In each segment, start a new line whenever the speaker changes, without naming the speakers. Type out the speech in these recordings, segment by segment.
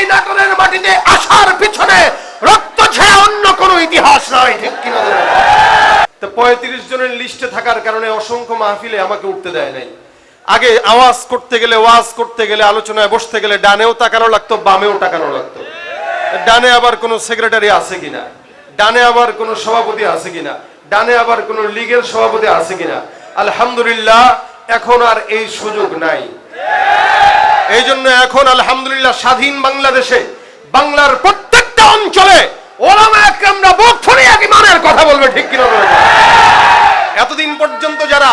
এই নাটোরের মাটিতে আসার পিছনে রক্ত ছেড়ে অন্য কোনো ইতিহাস নয় ঠিক কিনা
তো পঁয়ত্রিশ জনের লিস্টে থাকার কারণে অসংখ্য মাহফিলে আমাকে উঠতে দেয় নাই। আগে আওয়াজ করতে গেলে, ওয়াজ করতে গেলে, আলোচনায় বসতে গেলে ডানেও তাকানো লাগতো, বামেও তাকানো লাগতো। ডানে আবার কোনো সেক্রেটারি আছে কিনা? ডানে আবার কোনো সভাপতি আছে কিনা? ডানে আবার কোনো লীগের সভাপতি আছে কিনা? আলহামদুলিল্লাহ, এখন আর এই সুযোগ নাই। এই জন্য এখন আলহামদুলিল্লাহ স্বাধীন বাংলাদেশে বাংলার প্রত্যেকটা অঞ্চলে ইমানের কথা বলবে, ঠিক কিনা এতদিন পর্যন্ত যারা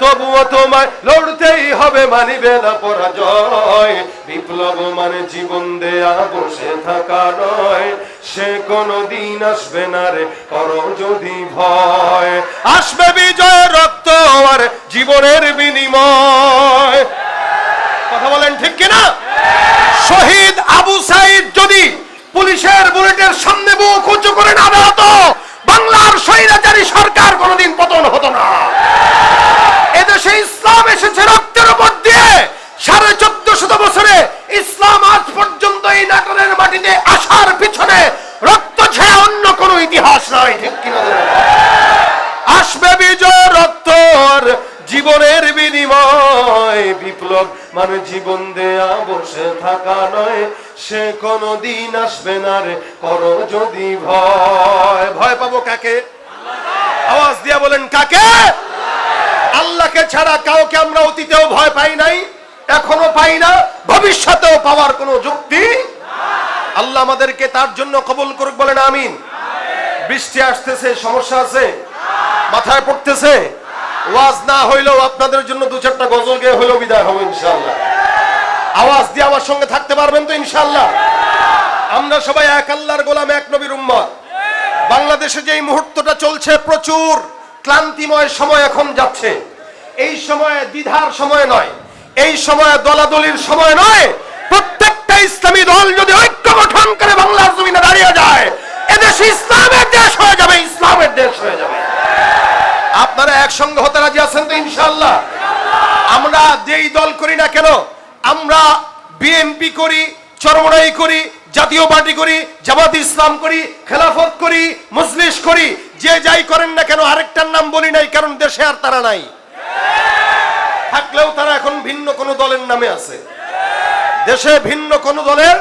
তবুও তোমায় লড়তেই হবে, মানিবে না পরাজয়। বিপ্লব মানে জীবন দেয়া বসে থাকা নয়। সে কোনো দিন আসবে না রে, করো যদি ভয়। আসবে বিজয় রক্ত আর জীবনের বিনিময়। কথা বলেন ঠিক কিনা? শহীদ আবু সাইদ যদি পুলিশের বুলেটের সামনে বুক উঁচু করে না দাঁড়াতো বাংলার স্বৈরাচারী সরকার কোনোদিন পতন হতো না এদেশে ইসলাম এসেছে রক্তের উপর দিয়ে সাড়ে চোদ্দ শত বছরে ইসলাম আজ পর্যন্ত এই নাটোরের মাটিতে আসার পিছনে রক্ত ছেড়ে অন্য কোনো ইতিহাস নয় ঠিক কিনা বলেন? বিপ্লব মানে জীবন দেয়া বসে থাকা নয়, সে কোনো দিন আসবে না রে, করো যদি ভয়। ভয় পাবো কাকে? আওয়াজ দিয়া বলেন, কাকে? আল্লাহকে ছাড়া কাউকে আমরা অতীতেও ভয় পাই নাই, এখনও পাই না, ভবিষ্যতেও পাওয়ার কোনো যুক্তি? আল্লাহ আমাদেরকে তার জন্য কবুল করুক, বলেন আমিন। বৃষ্টি আসতেছে, সমস্যা আছে? মাথায় পড়তেছে? ওয়াজ না হইলেও আপনাদের জন্য দু চারটা গজল গেয়ে হইলেও বিদায় হবে ইনশাল্লাহ আওয়াজ দিয়ে আমার সঙ্গে থাকতে পারবেন তো ইনশাল্লাহ আমরা সবাই এক আল্লাহর গোলাম, এক নবীর উম্মত। বাংলাদেশে যে এই মুহূর্তটা চলছে প্রচুর ক্লান্তিময় সময় এখন যাচ্ছে। এই সময়ে দ্বিধার সময় নয়, এই সময়ে দলাদলির সময় নয়। প্রত্যেকটা ইসলামী দল যদি ঐক্য গঠন করে বাংলার জমিনে দাঁড়িয়ে যায়, এদেশ ইসলামের দেশ হয়ে যাবে, ইসলামের দেশ হয়ে যাবে। আপনারা একসঙ্গে হতে রাজি আছেন তো ইনশাল্লাহ আমরা যেই দল করি না কেন, আমরা বিএনপি করি, চরমনাই করি, জাতীয় পার্টি করি, জামাত ইসলাম করি, খেলাফত করি, মজলিস করি, যে যাই করেন না কেন, আরেকটার নাম বলি নাই, কারণ দেশে আর তারা নাই। থাকলেও তারা এখন ভিন্ন কোন দলের নামে আছে। দেশে ভিন্ন কোন দলের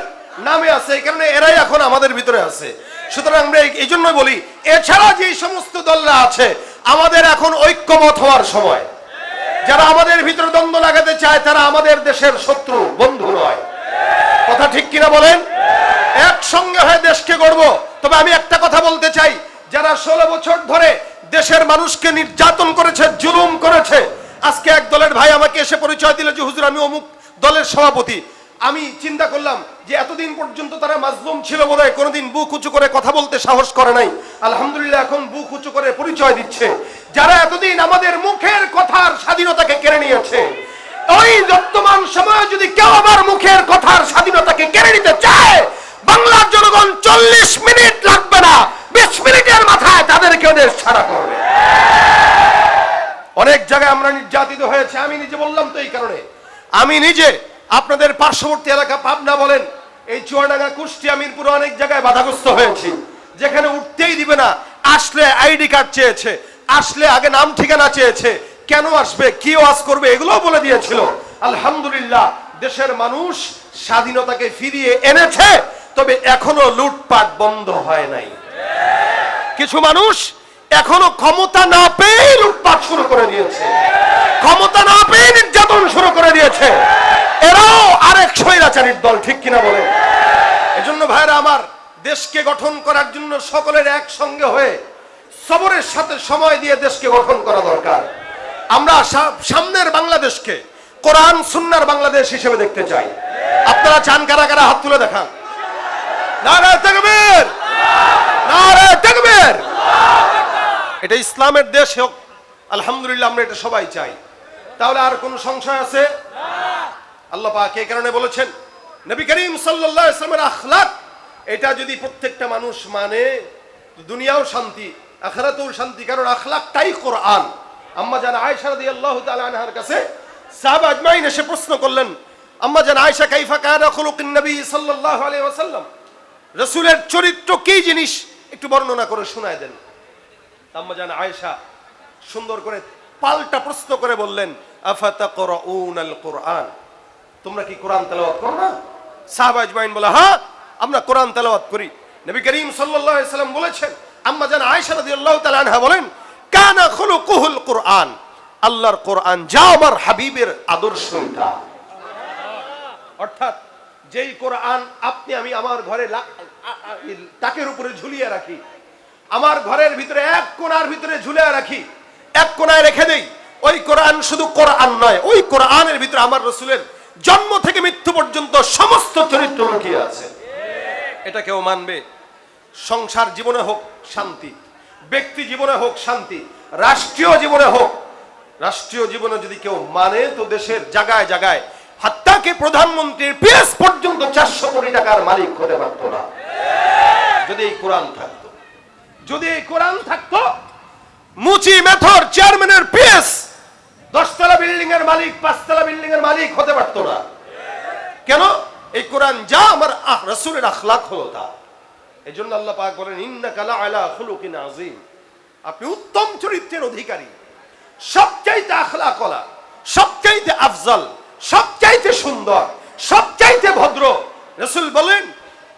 নামে আছে, এই কারণে এরাই এখন আমাদের ভিতরে আছে। সুতরাং আমরা এই- জন্যই বলি, এছাড়া যে সমস্ত দলরা আছে, আমাদের এখন ঐক্যমত হওয়ার সময়। যারা আমাদের ভিতরে দ্বন্দ্ব লাগাতে চায়, তারা আমাদের দেশের শত্রু, বন্ধু নয়। কথা ঠিক কিনা বলেন? একসঙ্গে হয়ে দেশকে গড়ব। তবে আমি একটা কথা বলতে চাই, যারা ষোলো বছর ধরে দেশের মানুষকে নির্যাতন করেছে, জুলুম করেছে, আজকে এক দলের ভাই আমাকে এসে পরিচয় দিল যে, হুজুর, আমি অমুক দলের সভাপতি। আমি চিন্তা করলাম যে এতদিন পর্যন্ত তারা মাজলুম ছিল বোধহয় কোনোদিন বুক উঁচু করে কথা বলতে সাহস করে নাই। আলহামদুলিল্লাহ, এখন বুক উঁচু করে পরিচয় দিচ্ছে। যারা এতদিন আমাদের মুখের কথার স্বাধীনতাকে কেড়ে নিয়েছে, ওই বর্তমান সময়ে যদি কেউ আবার মুখের কথার স্বাধীনতাকে কেড়ে নিতে চায়, বাংলার জনগণ চল্লিশ মিনিট লাগবে না, বিশ মিনিটের মাথায় তাদেরকে ওদের ছাড়া করবে। অনেক জায়গায় আমরা নির্যাতিত হয়েছে, আমি নিজে বললাম তো এই কারণে। আমি নিজে আপনাদের পার্শ্ববর্তী এলাকা পাবনা বলেন, এই চুয়াডাঙ্গা, কুষ্টিয়া, মিরপুর অনেক জায়গায় বাধাগ্রস্ত হয়েছি। যেখানে উঠতেই দিবে না, আসলে আইডি কার্ড চেয়েছে, আসলে আগে নাম ঠিকানা চেয়েছে, কেন আসবে, কি ওয়াজ করবে, এগুলোও বলে দিয়েছিল। আলহামদুলিল্লাহ, দেশের মানুষ স্বাধীনতাকে ফিরিয়ে এনেছে, তবে এখনও লুটপাট বন্ধ হয় নাই। কিছু মানুষ এখনও ক্ষমতা না পেয়ে লুটপাট শুরু করে দিয়েছে। ক্ষমতা না পেয়ে নির্যাতন শুরু করে দিয়েছে। এরাও আরেক স্বৈরাচারীর দল, ঠিক কিনা বলে? এজন্য ভাইরা আমার দেশকে গঠন করার জন্য সকলের একসঙ্গে হয়ে সবরের সাথে সময় দিয়ে দেশকে গঠন করা দরকার। আমরা সামনের বাংলাদেশকে কোরআন, সুন্নার বাংলাদেশ হিসেবে দেখতে চাই। আপনারা চান কারা কারা হাত তুলে দেখান? এটা ইসলামের দেশ হোক, আলহামদুলিল্লাহ আমরা এটা সবাই চাই। তাহলে আর কোন সংশয় আছে? আল্লাহ পাক কারণে বলেছেন, নবী করিম সাল্লাল্লাহু আলাইহি ওয়াসাল্লামের আখলাক, এটা যদি প্রত্যেকটা মানুষ মানে দুনিয়াও শান্তি, আখিরাতেও শান্তি, কারণ আখলাকটাই কোরআন। আম্মা জান আয়েশা রাদিয়াল্লাহু তাআলা আনহার কাছে সাহাবা আজমাইন এসে প্রশ্ন করলেন, আম্মা জান আয়েশা কাইফা কানা খুলুকুন নবী সাল্লাল্লাহু আলাইহি ওয়াসাল্লাম, রাসূলের চরিত্র কি জিনিস? একটু বর্ণনা করে শোনায় দেন। আম্মা জান আয়েশা সুন্দর করে পাল্টা প্রশ্ন করে বললেন আফাতা আল কোরআন? তোমরা কি কোরআন তেলাওয়াত করো না? সাহাবা আজমাইন বলে হ্যাঁ আমরা কোরআন তেলাওয়াত করি। নবী করিম সাল্লাম বলেছেন, আম্মা জান আয়েশা রাদিয়াল্লাহু তাআলা আনহা বলেন, কানা খুলুকুহুল কোরআন, আল্লাহর কোরআন যা আমার হাবিবের আদর্শ অর্থাৎ, যেই কোরআন আপনি, আমি আমার ঘরে তাকের উপরে ঝুলিয়ে রাখি, আমার ঘরের ভিতরে এক কোণার ভিতরে ঝুলিয়ে রাখি, এক কোণায় রেখে দেই, ওই কোরআন শুধু কোরআন নয়, ওই কোরআনের ভিতরে আমার রসুলের জন্ম থেকে মৃত্যু পর্যন্ত সমস্ত চরিত্র লুকিয়ে আছে। এটা কেউ মানবে? সংসার জীবনে হোক শান্তি, ব্যক্তি জীবনে হোক শান্তি, রাষ্ট্রীয় জীবনে হোক, রাষ্ট্রীয় জীবনে যদি কেউ মানে তো দেশের জায়গায় জায়গায় হাত্তাকে প্রধানমন্ত্রীর পিএস পর্যন্ত চারশো কোটি টাকার মালিক হতে পারত না। যদি এই কোরআন থাকতো, যদি এই কোরআন থাকতো, মুচি মেথর চেয়ারম্যানের পিএস দশতলা বিল্ডিং এর মালিক, পাঁচতলা বিল্ডিং এর মালিক হতে পারতো না। কেন? এই কোরআন যা আমার রসুলের আখলাক হলো তা। এই জন্য আল্লাহ পাক বলেন ইন্না কালা আলা খুলুকিন আজিম আপনি উত্তম চরিত্রের অধিকারী। সবচাইতে আখলা কলা সবচাইতে আফজল, সবচাইতে সুন্দর, সবচাইতে ভদ্র। রসুল বলেন,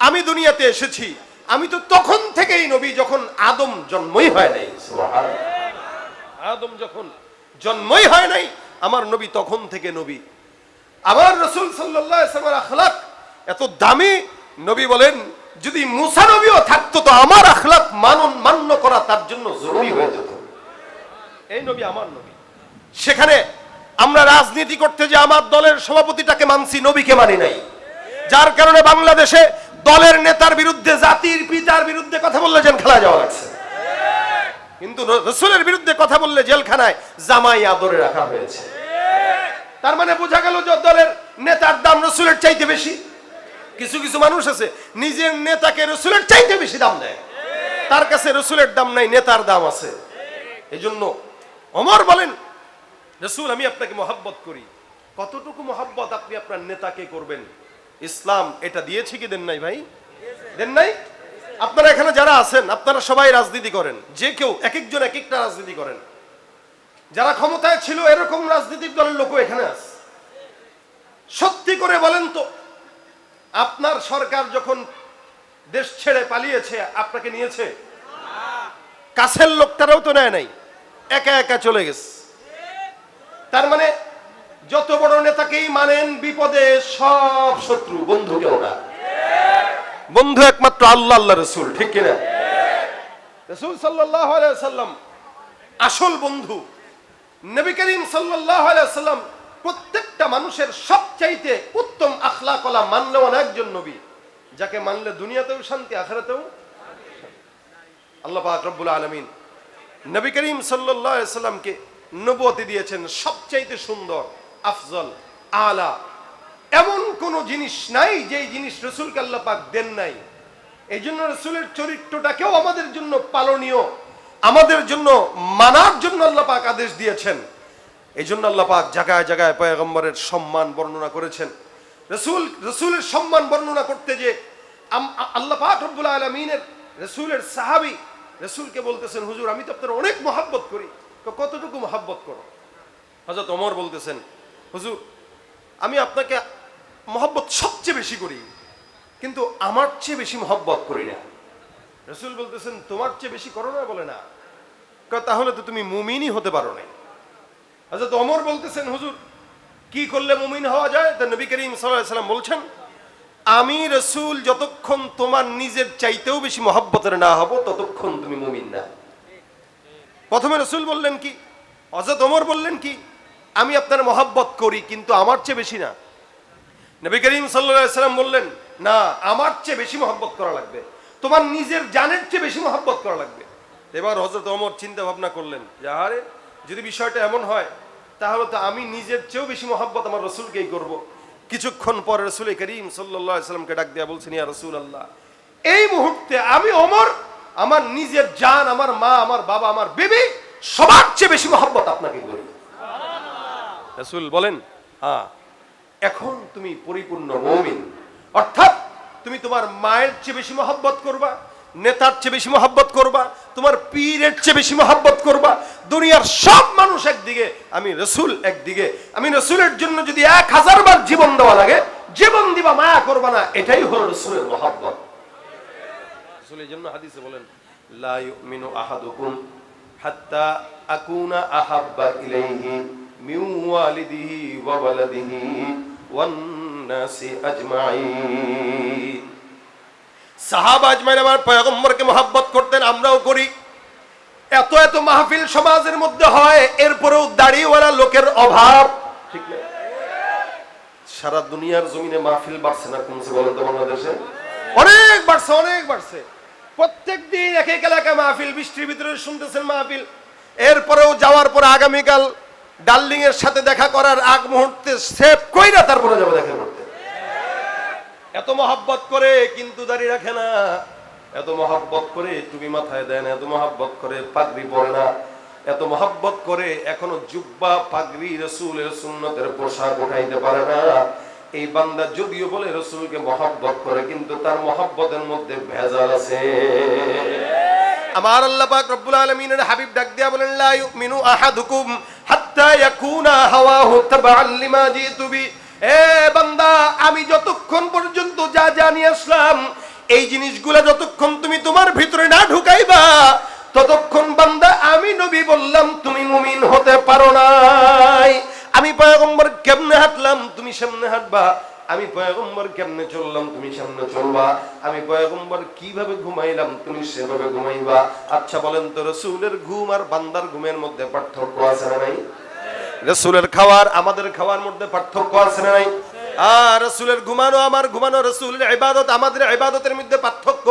আমি দুনিয়াতে এসেছি। আমি তো তখন থেকেই নবী যখন আদম জন্মই হয় নাই। আদম যখন জন্মই হয় নাই। আমার নবী তখন থেকে নবী। আমার রসুল সাল্লামের আখলাক এত দামি। নবী বলেন, যদি মুসা নবীও থাকতো তো আমার আখলাক মানন মান্য করা তার জন্য জরুরি হয়ে যেত। এই নবী আমার নবী। সেখানে আমরা রাজনীতি করতে যে আমার দলের সভাপতিটাকে মানছি, নবীকে মানি নাই। যার কারণে বাংলাদেশে দলের নেতার বিরুদ্ধে, জাতির পিতার বিরুদ্ধে কথা বললে যেন খেলা যাওয়া লাগছে। কিন্তু রসুলের বিরুদ্ধে কথা বললে জেলখানায় জামাই আদরে রাখা হয়েছে। তার মানে বোঝা গেল যে দলের নেতার দাম রসুলের চাইতে বেশি। কিছু কিছু মানুষ আছে, নিজের নেতাকে রসুলের চাইতে বেশি দাম দেয়। তার কাছে রসুলের দাম নাই, নেতার দাম আছে। এই জন্য অমর বলেন, রসুল, আমি আপনাকে মহাব্বত করি। কতটুকু মহাব্বত আপনি আপনার নেতাকে করবেন? ইসলাম এটা দিয়েছে কি দেন নাই ভাই? দেন নাই? আপনারা এখানে যারা আছেন, আপনারা সবাই রাজনীতি করেন। যে কেউ এক একজন এক একটা রাজনীতি করেন। যারা ক্ষমতায় ছিল, এরকম রাজনীতির দলের লোকও এখানে আছে। সত্যি করে বলেন তো, আপনার সরকার যখন দেশ ছেড়ে পালিয়েছে, আপনাকে নিয়েছে? কাছের লোকটারাও তো নেয় নাই। একা একা চলে গেছে। তার মানে যত বড় নেতাকেই মানেন, বিপদে সব শত্রু। বন্ধু কেউ না বন্ধু একমাত্র আল্লাহ আল্লাহ রসুল, ঠিক কিনা? রসুল সাল্লাম আসল বন্ধু। নবী করিম সাল্লাম প্রত্যেকটা মানুষের সবচাইতে উত্তম আখলা কলা মানলে একজন নবী, যাকে মানলে দুনিয়াতেও শান্তি, আখেরাতেও আল্লাহ রব্বুল আলমিন নবী করিম সাল্লাহ সাল্লামকে নবতি দিয়েছেন সবচাইতে সুন্দর, আফজল, আলা এমন কোন জিনিস নাই যেই জিনিস রসুলকে আল্লাহ পাক দেন নাই। এই জন্য রসুলের চরিত্রটাকেও আমাদের জন্য পালনীয়, আমাদের জন্য মানার জন্য আল্লাহ পাক আদেশ দিয়েছেন। এই জন্য আল্লাহ পাক জায়গায় জায়গায় পয়গম্বরের সম্মান বর্ণনা করেছেন। রসুল, রসুলের সম্মান বর্ণনা করতে যে আল্লাহ পাক রব্বুল আলমিনের রসুলের সাহাবি রসুলকে বলতেছেন, হুজুর, আমি তো আপনার অনেক মহাব্বত করি। তো কতটুকু মহাব্বত করো? হজরত অমর বলতেছেন, হুজুর, আমি আপনাকে মহব্বত সবচেয়ে বেশি করি। কিন্তু আমার চেয়ে বেশি মহব্বত করি না। রসুল বলতেছেন, তোমার চেয়ে বেশি করো না, বলে না। তাহলে তো তুমি মুমিনই হতে পারো নাই হজরত অমর বলতেছেন, হুজুর, কি করলে মুমিন হওয়া যায়? তা নবী করিম সাল্লাম বলছেন, আমি রসুল যতক্ষণ তোমার নিজের চাইতেও বেশি মহব্বতের না হব, ততক্ষণ তুমি মুমিন না। প্রথমে রসুল বললেন কি? হজরত অমর বললেন কি? আমি আপনার মহাব্বত করি, কিন্তু আমার চেয়ে বেশি না। নবী করিম সাল্লাম বললেন না আমার চেয়ে বেশি মহব্বত করা লাগবে। তোমার নিজের জানের চেয়ে বেশি মহব্বত করা লাগবে। এবার হজরত অমর চিন্তা ভাবনা করলেন যে আরে যদি বিষয়টা এমন হয় তাহলে তো আমি নিজের চেয়েও বেশি মহব্বত আমার রসুলকেই করব। কিছুক্ষণ পর রসুল করিম সাল্লাহ সাল্লামকে ডাক দেয়া বলছেন ইয়া রসুল আল্লাহ এই মুহূর্তে আমি অমর আমার নিজের জান আমার মা আমার বাবা আমার বেবি সবার চেয়ে বেশি মহব্বত আপনাকে করি। রসুল বলেন হ্যাঁ এখন তুমি পরিপূর্ণ মৌমিন। অর্থাৎ তুমি তোমার মায়ের চেয়ে বেশি মহব্বত করবা, নেতার চেয়ে বেশি মহব্বত করবা, তোমার পীরের চেয়ে বেশি মহব্বত করবা। দুনিয়ার সব মানুষ একদিকে, আমি রসুল একদিকে। আমি রসুলের জন্য যদি এক হাজার বার জীবন দেওয়া লাগে, জীবন দিবা, মায়া করবা না, এটাই হলো রসুলের মহব্বত। রসুল এই জন্য হাদিসে বলেন, লা ইউমিনু আহাদুকুম হাত্তা আকুনা আহাব্বা ইলাইহি। ওয়া ওয়ালাদিহি ওয়ান নাসি আজমাইন। সাহাবা আজমাইন আমার পয়গম্বরকে মহব্বত করতেন, আমরাও করি। এত এত মাহফিল সমাজের মধ্যে হয়, এরপরেও দাড়িওয়ালা লোকের অভাব। ঠিক সারা দুনিয়ার জমিনে মাহফিল বাড়ছে না কমছে বলেন তো বাংলাদেশে? অনেক বাড়ছে অনেক বাড়ছে। প্রত্যেক দিন এক এক এলাকায় মাহফিল, বৃষ্টির ভিতরে শুনতেছেন মাহফিল। এরপরেও যাওয়ার পরে আগামীকাল ডার্লিং এর সাথে দেখা করার আগ মুহূর্তে সেভ কইরা তারপরে যাব দেখা করতে? এত মহাব্বত করে কিন্তু দাঁড়িয়ে রাখে না। এত মহাব্বত করে টুপি মাথায় দেয় না। এত মহাব্বত করে পাগড়ি পরে না। এত মহাব্বত করে এখনও জুব্বা, পাগড়ি রসুলের সুন্নতের পোশাক উঠাইতে পারে না। এই বান্দা যদিও বলে রসুলকে মহাব্বত করে, কিন্তু তার মহাব্বতের মধ্যে ভেজাল আছে। আমার আল্লাহ পাক রব্বুল আলামিনের হাবিব ডাক দিয়া বলেন, লা ইউমিনু আহাদুকুম আমি যতক্ষণ পর্যন্ত যা জানি আসলাম, এই জিনিসগুলা যতক্ষণ তুমি তোমার ভিতরে না ঢুকাইবা, ততক্ষণ বান্দা, আমি নবী বললাম, তুমি মুমিন হতে পারো নাই। আমি পয়গম্বর কেমনে হাঁটলাম, তুমি সামনে হাঁটবা। আমি পয়গম্বর কেমনে চললাম, তুমি সামনে চলবা। আমি পয়গম্বর কীভাবে ঘুমাইলাম, তুমি সেভাবে ঘুমাইবা। আচ্ছা বলেন তো, রসুলের ঘুম আর বান্দার ঘুমের মধ্যে পার্থক্য আছে নাই? রসুলের খাওয়ার, আমাদের খাওয়ার মধ্যে পার্থক্য আছে না নাই? আর রসুলের ঘুমানো আমার, ঘুমানো রসুলের ইবাদত, আমাদের ইবাদতের মধ্যে পার্থক্য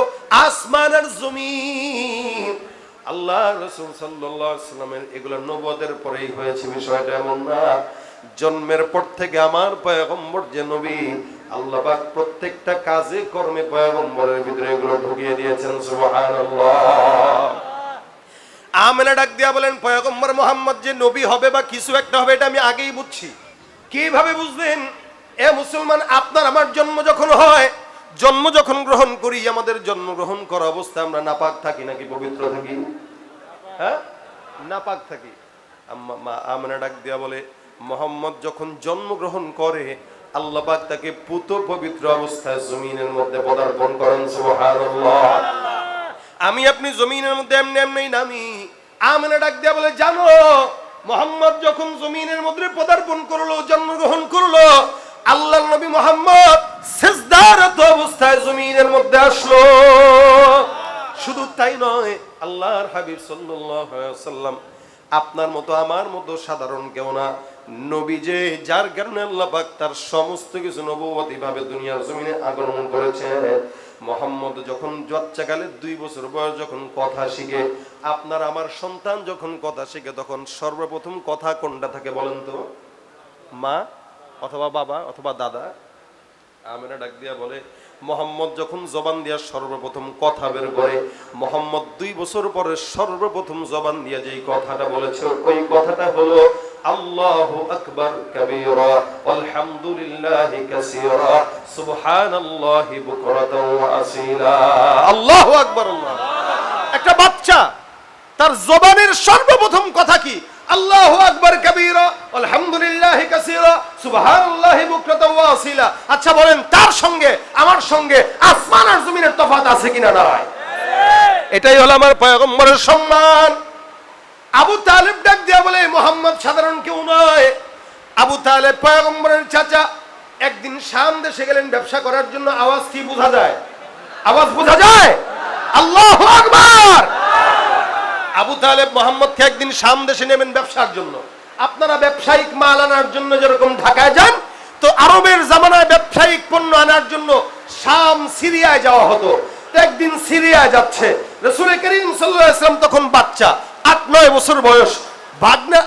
আসমান আর জমিন। আল্লাহ রসুল সাল্লামের এগুলো নবদের পরেই হয়েছে, বিষয়টা এমন না। জন্মের পর থেকে আমার পয়গম্বর যে নবী, আল্লাহ পাক প্রত্যেকটা কাজে কর্মে পয়গম্বরের ভিতরে এগুলো ঢুকিয়ে দিয়েছেন, সুবহানাল্লাহ। আমেনা ডাক দিয়া বলেন, পয়গম্বর মোহাম্মদ যে নবী হবে বা কিছু একটা হবে, এটা আমি আগেই বুঝছি। কীভাবে বুঝলেন এ মুসলমান, আপনার আমার জন্ম যখন হয়, জন্ম যখন গ্রহণ করি, আমাদের জন্মগ্রহণ করা অবস্থা আমরা নাপাক থাকি নাকি পবিত্র থাকি? হ্যাঁ? নাপাক থাকি। আমেনা ডাক দিয়া বলে, মোহাম্মদ যখন জন্মগ্রহণ করে, আল্লাহ পাক তাকে পুত পবিত্র অবস্থায় জমিনের মধ্যে পদার্পণ করেন, সুবহানাল্লাহ। আমি আপনি জমিনের মধ্যে এমনি এমনি নামি। আমেনা ডাক দিয়া বলে, জানো, মোহাম্মদ যখন জমিনের মধ্যে পদার্পণ করল, জন্মগ্রহণ করল আল্লাহ নবী মোহাম্মদ সেজদারত অবস্থায় জমিনের মধ্যে আসলো। শুধু তাই নয়, আল্লাহর হাবিব সাল্লাম আপনার মতো আমার মতো সাধারণ কেউ না। নবী যে, যার কারণে আল্লাহ পাক তার সমস্ত কিছু নবুয়তি ভাবে দুনিয়ার জমিনে আগমন করেছে মোহাম্মদ যখন বাচ্চাকালে দুই বছর বয়স যখন কথা শিখে, আপনার আমার সন্তান যখন কথা শিখে, তখন সর্বপ্রথম কথা কোনটা থাকে বলেন তো? মা অথবা বাবা অথবা দাদা? আমেনা ডাক দিয়া বলে, মোহাম্মদ যখন জবান দিয়া সর্বপ্রথম কথা বের করে, মোহাম্মদ দুই বছর পরে সর্বপ্রথম জবান দিয়া যেই কথাটা বলেছে, ওই কথাটা হলো আল্লাহু আকবার কাবীরা আলহামদুলিল্লাহি কাসীরা, সুবহানাল্লাহি বুকরাতাও ওয়া আসীলা। আল্লাহু আকবার, আল্লাহ একটা বাচ্চা, তার জবানের সর্বপ্রথম কথা কি? আল্লাহু আকবার কাবীরা আলহামদুলিল্লাহি কাসীরা, সুবহানাল্লাহি বুকরাতাও ওয়া আচ্ছা বলেন, তার সঙ্গে, আমার সঙ্গে আসমান আর জমিনের তফাৎ আছে কিনা নাই? এটাই হলো আমার পয়গম্বরের সম্মান। আবু তালেব ডাক দিয়া বলে মোহাম্মদ সাধারণ কেউ নয়। আবু তালেব পয়গম্বরের চাচা, একদিন শাম দেশে গেলেন, ব্যবসা করার জন্য আওয়াজ কি বোঝা যায়? আওয়াজ বোঝা যায়? আল্লাহ আকবার! আবু তালেব মোহাম্মদকে একদিন শাম দেশে নেবেন ব্যবসার জন্য। আপনারা ব্যবসায়িক মাল আনার জন্য যেরকম ঢাকায় যান, তো আরবের জামানায় ব্যবসায়িক পণ্য আনার জন্য শাম সিরিয়ায় যাওয়া হতো। একদিন সিরিয়ায় যাচ্ছে। রসুল করিম সাল্লাহ ইসলাম তখন বাচ্চা আট নয় বছর বয়স। ভাগনা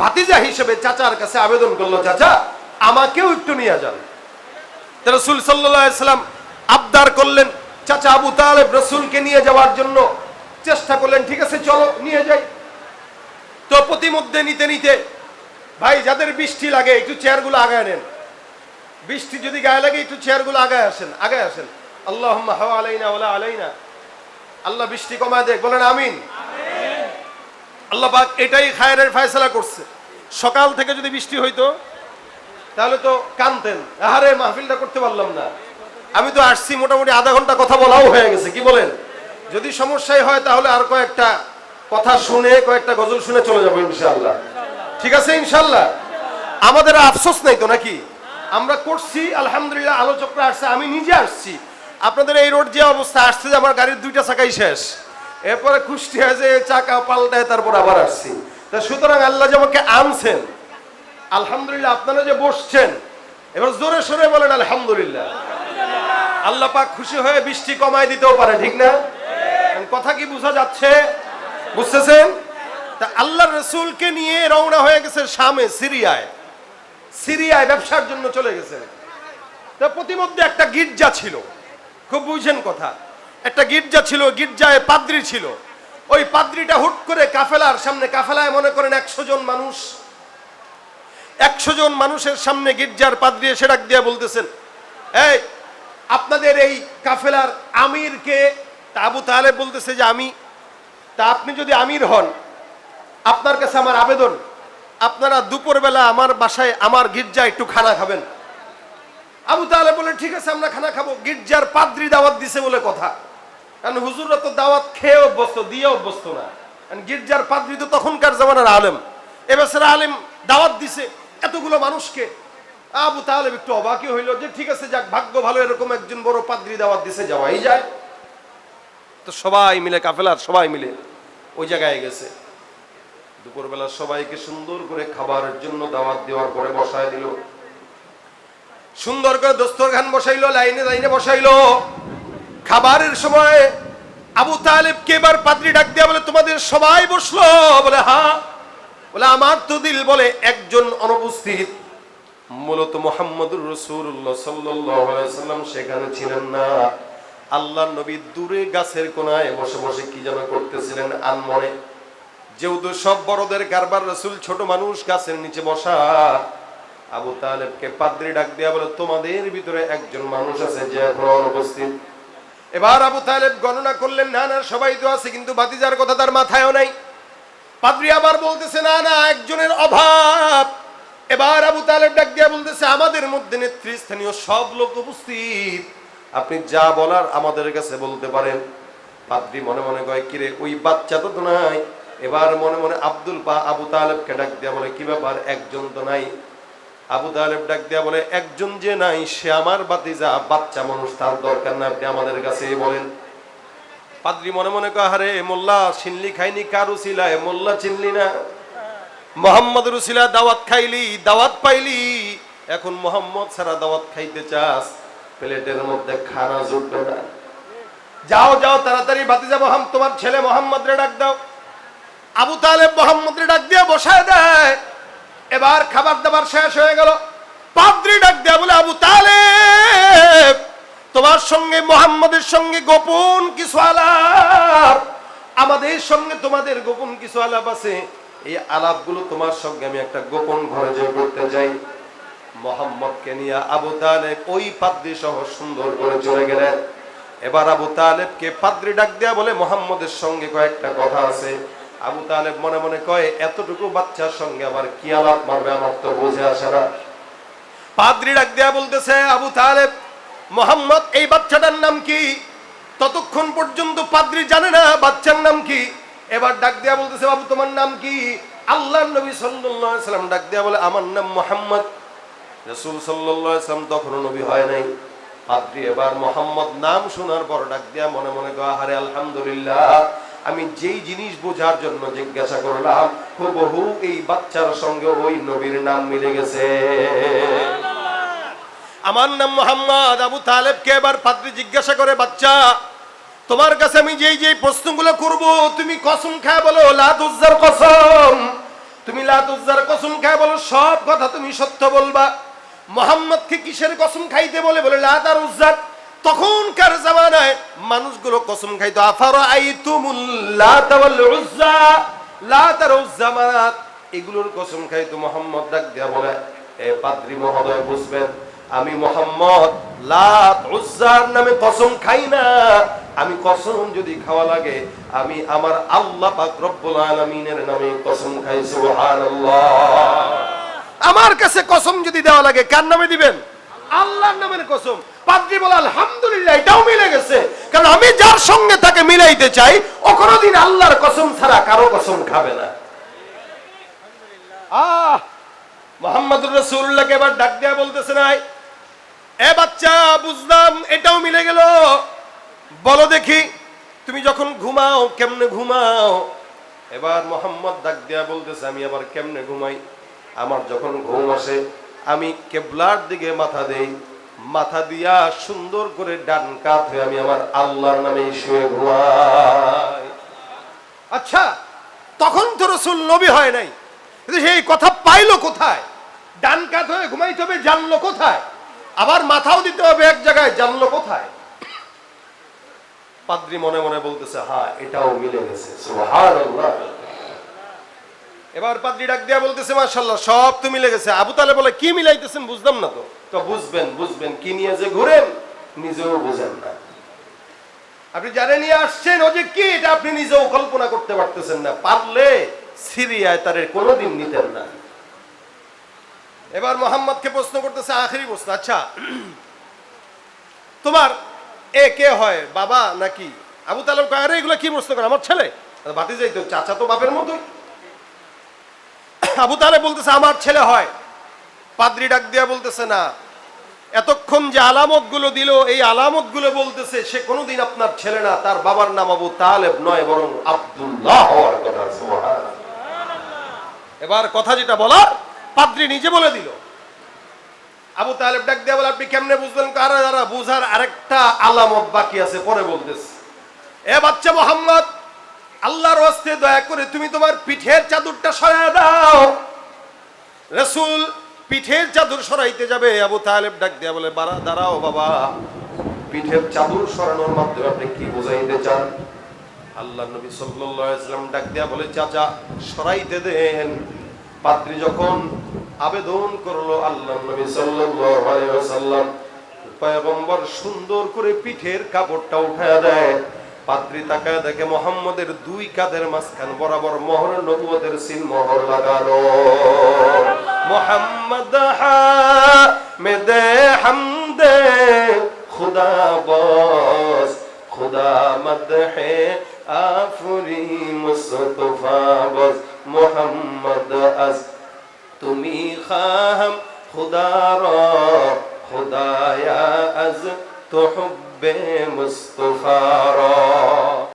ভাতিজা হিসেবে চাচার কাছে আবেদন করল, চাচা, আমাকেও একটু নিয়ে যান। রসুল সাল্লাম আবদার করলেন, চাচা আবু তালেব রসুলকে নিয়ে যাওয়ার জন্য চেষ্টা করলেন, ঠিক আছে, চলো, নিয়ে যাই। তো প্রতিমধ্যে নিতে নিতে, ভাই, যাদের বৃষ্টি লাগে, একটু চেয়ারগুলো আগায় নেন। বৃষ্টি যদি গায়ে লাগে, একটু চেয়ারগুলো আগায় আসেন আগায় আসেন। আল্লাহ হাওয়া আলাইনা ওলা আলাইনা। আল্লাহ বৃষ্টি কমায় দেখ বলেন, আমিন। আল্লাহ পাক এটাই খায়রের ফায়সালা করছে। সকাল থেকে যদি বৃষ্টি হইতো, তাহলে তো কানতেন। আহারে, মাহফিলটা করতে পারলাম না। আমি তো আসছি, মোটামুটি আধা ঘণ্টা কথা বলাও হয়ে গেছে, কি বলেন? যদি সমস্যাই হয়, তাহলে আর কয়েকটা কথা শুনে, কয়েকটা গজল শুনে চলে যাব ইনশাল্লাহ ঠিক আছে ইনশাল্লাহ আমাদের আফসোস নাই তো নাকি? আমরা করছি, আলহামদুলিল্লাহ, আলোচকরা আসছে, আমি নিজে আসছি। আপনাদের এই রোড যে অবস্থা, আসছে যে আমার গাড়ির দুইটা চাকাই শেষ। এরপরে খুশি হয়েছে চাকা পাল্টায় তারপর আবার আসছি। তা সুতরাং আল্লাহ যে আমাকে আনছেন, আলহামদুলিল্লাহ আপনারা যে বসছেন, এবার জোরে সোরে বলেন আলহামদুলিল্লাহ। আল্লাহ পাক খুশি হয়ে বৃষ্টি কমায় দিতেও পারে, ঠিক না? কথা কি বোঝা যাচ্ছে? বুঝতেছেন? তা আল্লাহ রসুলকে নিয়ে রওনা হয়ে গেছে শামে, সিরিয়ায়। সিরিয়ায় ব্যবসার জন্য চলে গেছে। তা প্রতিমধ্যে একটা গির্জা ছিল। খুব বুঝেন কথা। একটা গির্জা ছিল, গির্জায় পাদ্রি ছিল। ওই পাদ্রিটা হুট করে কাফেলার সামনে, কাফেলায় মনে করেন একশো জন মানুষ। একশো জন মানুষের সামনে গির্জার পাদ্রি এসে ডাক দিয়া বলতেছেন, এই, আপনাদের এই কাফেলার আমিরকে? আবু তাহলে বলতেছে যে, আমি, তা আপনি যদি আমির হন, আপনার কাছে আমার আবেদন। আপনারা দুপুরবেলা আমার বাসায়, আমার গির্জায় একটু খানা খাবেন। আবু তাহলে বলে, ঠিক আছে, আমরা খানা খাব। গির্জার পাদ্রি দাওয়াত দিছে বলে কথা। কারণ হুজুররা তো দাওয়াত খেয়ে অভ্যস্ত, দিয়ে অভ্যস্ত না। গির্জার পাদ্রি তো তখনকার জামানার আলেম। এবার আলেম দাওয়াত দিছে এতগুলো মানুষকে। আবু তাহলে একটু অবাকই হইল যে, ঠিক আছে, যাক, ভাগ্য ভালো, এরকম একজন বড় পাদ্রি দাওয়াত দিছে, যাওয়াই যায়। তো সবাই মিলে, কাফেলার সবাই মিলে ওই জায়গায় গেছে। দুপুরবেলা সবাইকে সুন্দর করে খাবারের জন্য দাওয়াত দেওয়ার পরে বসায় দিল। সুন্দর করে দস্তরখান বসাইলো লাইনে লাইনে বসাইলো। খাবারের সময় আবু তালেবকে এবার পাদ্রি ডাক দিয়া বলে, তোমাদের সবাই বসল? বলে হ্যাঁ। বলে, আমার তো দিল বলে একজন অনুপস্থিত, মূলত মোহাম্মদুর রসুল্লাহ সাল্লাম সেখানে ছিলেন না। আল্লাহ নবী দূরে গাছের কোনায় বসে বসে কি যেন করতেছিলেন, আনমনে। যেহেতু সব বড়দের কারবার রসুল ছোট মানুষ, গাছের নিচে বসা। আবু তালেবকে পাদ্রি ডাক দিয়া বলে, তোমাদের ভিতরে একজন মানুষ আছে যে এখন অনুপস্থিত? এবার আবু তালেব গণনা করলেন, না না, সবাই তো আছে, কিন্তু বাতিজার কথা তার মাথায়ও নাই। পাদ্রি আবার বলতেছে, না না, একজনের অভাব। এবার আবু তালেব ডাক দিয়া বলতেছে, আমাদের মধ্যে নেতৃস্থানীয় সব লোক উপস্থিত। আপনি যা বলার আমাদের কাছে বলতে পারেন। পাদ্রি মনে মনে কয়, কিরে, ওই বাচ্চা তো তো নাই। এবার মনে মনে আব্দুল পা আবু তালেবকে ডাক দিয়া বলে, কি ব্যাপার? একজন তো নাই। আবু তালেব ডাক দিয়া বলে, একজন যে নাই, সে আমার বাতিজা। বাচ্চা মানুষ, তার দরকার না আপনি আমাদের কাছে বলেন। পাদ্রি মনে মনে কয় আরে মোল্লা চিনলি খাইনি? কারু সিলায় মোল্লা চিনলি না। মোহাম্মদ রুসিলা দাওয়াত খাইলি, দাওয়াত পাইলি। এখন মোহাম্মদ ছাড়া দাওয়াত খাইতে চাস? প্লেটের মধ্যে খানা জুটবে না। যাও যাও, তাড়াতাড়ি বাতিজা মোহাম, তোমার ছেলে মোহাম্মদ রে ডাক দাও। আবু তালেব মোহাম্মদ রে ডাক দিয়ে বসায় দেয়। এবার খাবার দাবার শেষ হয়ে গেল। পাদ্রি ডাক দেয়া বলে, আবু তালেব, তোমার সঙ্গে, মোহাম্মদের সঙ্গে গোপন কিছু আলাপ। আমাদের সঙ্গে তোমাদের গোপন কিছু আলাপ আছে। এই আলাপগুলো তোমার সঙ্গে আমি একটা গোপন ঘরে যে করতে যাই। মোহাম্মদকে নিয়ে আবু তালেব ওই পাদ্রি সহ সুন্দর করে চলে গেলেন। এবার আবু তালেবকে পাদ্রি ডাক দেয়া বলে, মোহাম্মদের সঙ্গে কয়েকটা কথা আছে। আবু তালেব মনে মনে কয়, এতটুকু বাচ্চার সঙ্গে আবার কি আলাপ মারবে আমার তো বুঝে আসে না। পাদ্রি ডাক দেয়া বলতেছে, আবু তালেব, মোহাম্মদ, এই বাচ্চাটার নাম কি? ততক্ষণ পর্যন্ত পাদ্রি জানে না বাচ্চার নাম কি। এবার ডাক দেয়া বলতেছে, বাবু, তোমার নাম কি? আল্লাহ নবী সাল্লাম ডাক দেয়া বলে, আমার নাম মোহাম্মদ। রসুল সাল্লাম তখনও নবী হয় নাই। পাদ্রি এবার মোহাম্মদ নাম শোনার পর ডাক দেয়া মনে মনে কয় আরে আলহামদুলিল্লাহ। আমি যেই জিনিস বোঝার জন্য জিজ্ঞাসা করলাম, হুবহু এই বাচ্চার সঙ্গে ওই নবীর নাম মিলে গেছে। আমার নাম মোহাম্মদ আবু তালেবকে এবার পাত্রী জিজ্ঞাসা করে, বাচ্চা, তোমার কাছে আমি যেই যেই প্রশ্নগুলো করব, তুমি কসম খায় বলো লাতুজ্জার কসম। তুমি লাতুজ্জার কসম খায় বলো, সব কথা তুমি সত্য বলবা। মোহাম্মদকে কিসের কসম খাইতে বলে? বলে লাত আর উজ্জার তখনকার জামানায় মানুষগুলো কসম খাইতো আফার লাত ওয়াল উজ্জা লাত আর উজ্জা মানাত এগুলোর কসম খাইতো, মোহাম্মদ ডাক দিয়া বলে, এ পাদ্রী মহোদয় বুঝবেন, আমি মোহাম্মদ লাত উজ্জার নামে কসম খাই না। আমি কসম যদি খাওয়া লাগে, আমি আমার আল্লাহ পাক রব্বুল আলামিনের নামে কসম খাই, সুবহানাল্লাহ। আমার কাছে কসম যদি দেওয়া লাগে, কার নামে দিবেন? আল্লাহর নামের কসম। পাদ্রী বলে আলহামদুলিল্লাহ এটাও মিলে গেছে। কারণ আমি যার সঙ্গে তাকে মিলাইতে চাই, ও কোনোদিন আল্লাহর কসম ছাড়া কারও কসম খাবে না। আহ, মোহাম্মদুর রাসূলুল্লাহকে এবার ডাক দেয়া বলতেছে নাই। এ বাচ্চা, বুঝলাম, এটাও মিলে গেল। বলো দেখি, তুমি যখন ঘুমাও, কেমনে ঘুমাও? এবার মোহাম্মদ ডাক দেয়া বলতেছে, আমি আবার কেমনে ঘুমাই? আমার যখন ঘুম আসে, আমি কেবলার দিকে মাথা দেই। মাথা দিয়া সুন্দর করে ডান কাত হয়ে আমি আমার আল্লাহর নামে শুয়ে ঘুমাই। আচ্ছা তখন তো রসুল নবী হয় নাই। সেই কথা পাইলো কোথায়? ডান কাত হয়ে ঘুমাইতে হবে, জানলো কোথায়? আবার মাথাও দিতে হবে এক জায়গায়, জানলো কোথায়? পাদ্রি মনে মনে বলতেছে হ্যাঁ এটাও মিলে গেছে। সুবহানাল্লাহ। এবার পাদ্রি ডাক দিয়া বলতেছে মাশাল্লাহ সব তো মিলে গেছে আবু তালে বলে, কি মিলাইতেছেন, বুঝলাম না তো। তো বুঝবেন বুঝবেন, কি নিয়ে যে ঘুরেন, নিজেও বুঝেন না। আপনি জানে নিয়ে আসছেন, ও যে কি, এটা আপনি নিজেও কল্পনা করতে পারতেছেন না। পারলে সিরিয়ায় তারে কোনোদিন নিতেন না। এবার মোহাম্মদকে প্রশ্ন করতেছে, আখেরি প্রশ্ন আচ্ছা তোমার এ কে হয়, বাবা নাকি? আবু তালেব আরে, এগুলো কি প্রশ্ন করে? আমার ছেলে? বাতি যাইতো চাচা তো বাপের মতোই। আবু তালেব বলতেছে, আমার ছেলে হয়। পাদ্রি ডাক দিয়া বলতেছে, না। এতক্ষণ যে আলামতগুলো দিল, এই আলামতগুলো বলতেছে, সে কোনোদিন আপনার ছেলে না, তার বাবার নাম আবু তালেব নয়, বরং আব্দুল্লাহ। এবার কথা যেটা বলার, পাদ্রি নিজে বলে দিল। আবু তালেব ডাক দিয়া বলে, আপনি কেমনে বুঝলেন? কারা যারা বুঝার আরেকটা আলামত বাকি আছে, পরে বলতেছে। এ বাচ্চা মোহাম্মদ আল্লাহর হস্তে দয়া করে তুমি তোমার পিঠের চাদরটা সরায় দাও। রসুল পিঠের চাদর সরাইতে যাবে, আবু তালেব ডাক দিয়া বলে বারা দাঁড়াও বাবা। পিঠের চাদর সরানোর মাধ্যমে আপনি কি বোঝাইতে চান? আল্লাহ নবী সাল্লাম ডাক দিয়া বলে, চাচা, সরাইতে দেন। পাত্রী যখন আবেদন করল আল্লাহ নবী পয়গম্বর সুন্দর করে পিঠের কাপড়টা উঠায় দেয়। পাত্রী তাকায় দেখে মোহাম্মদের দুই কাঁধের মাঝখান বরাবর মোহর নবুয়তের সিল মোহর লাগানো মোহাম্মদ হামেদে হামদে, খুদা বস, খুদা মদহে আফরি মুস্তফা বস। মোহাম্মদ আজ তুমি খাম খুদা রা, খুদায়া আজ তো হুব্বে মুস্তফা রা